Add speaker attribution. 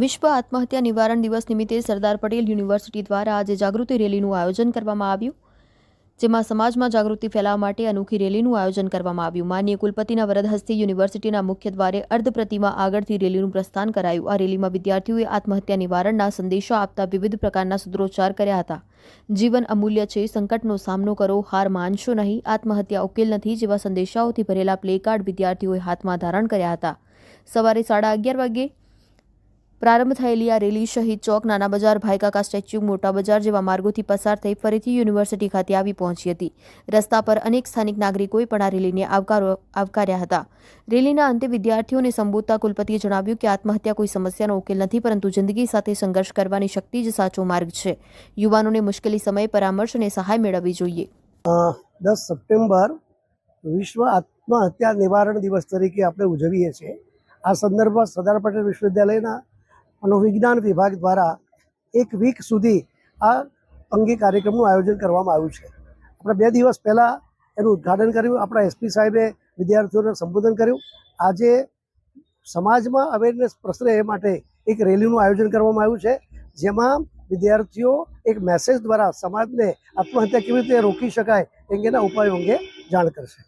Speaker 1: વિશ્વ આત્મહત્યા નિવારણ દિવસ નિમિત્તે સરદાર પટેલ યુનિવર્સિટી દ્વારા આજે જાગૃતિ રેલીનું આયોજન કરવામાં આવ્યું, જેમાં સમાજમાં જાગૃતિ ફેલાવવા માટે અનોખી રેલીનું આયોજન કરવામાં આવ્યું. માનનીય કુલપતિના વરદ હસ્તે યુનિવર્સિટીના મુખ્ય દ્વારે અર્ધ પ્રતિમા આગળથી રેલીનું પ્રસ્થાન કરાયું. આ રેલીમાં વિદ્યાર્થીઓએ આત્મહત્યા નિવારણના સંદેશો આપતા વિવિધ પ્રકારના સૂત્રોચ્ચાર કર્યા હતા. જીવન અમૂલ્ય છે, સંકટનો સામનો કરો, હાર માનશો નહીં, આત્મહત્યા ઉકેલ નથી જેવા સંદેશાઓથી ભરેલા પ્લેકાર્ડ વિદ્યાર્થીઓએ હાથમાં ધારણ કર્યા હતા. સવારે સાડા અગિયાર વાગે પ્રારંભ થયેલી આ રેલી શહીદ ચોક, નાના બજાર ભાઈકાકા સ્ટેચ્યુ, મોટા બજાર જેવા માર્ગોથી પસાર થઈ ફરીથી યુનિવર્સિટી ખાતે આવી પહોંચી હતી. રસ્તા પર અનેક સ્થાનિક નાગરિકોએ પણ આ રેલીને આવકારો આવકાર્યા હતા. રેલીના અંતે વિદ્યાર્થીઓને સંબોધતા કુલપતિએ જણાવ્યું કે આત્મહત્યા કોઈ સમસ્યાનો ઉકેલ નથી, પરંતુ જિંદગી સાથે સંઘર્ષ કરવાની શક્તિ જ સાચો માર્ગ છે. યુવાનોને મુશ્કેલી સમયે પરામર્શ અને સહાય મેળવવી જોઈએ.
Speaker 2: દસ સપ્ટેમ્બર વિશ્વ આત્મહત્યા નિવારણ દિવસ તરીકે આપણે ઉજવીએ છીએ. આ સંદર્ભમાં સરદાર પટેલ વિશ્વવિદ્યાલયના મનોવિજ્ઞાન વિભાગ દ્વારા એક વીક સુધી આ અંગે કાર્યક્રમનું આયોજન કરવામાં આવ્યું છે. આપણે બે દિવસ પહેલાં એનું ઉદ્ઘાટન કર્યું. આપણા એસપી સાહેબે વિદ્યાર્થીઓને સંબોધન કર્યું. આજે સમાજમાં અવેરનેસ પ્રસરે એ માટે એક રેલીનું આયોજન કરવામાં આવ્યું છે, જેમાં વિદ્યાર્થીઓ એક મેસેજ દ્વારા સમાજને આત્મહત્યા કેવી રીતે રોકી શકાય અંગેના ઉપાયો અંગે જાણ કરશે.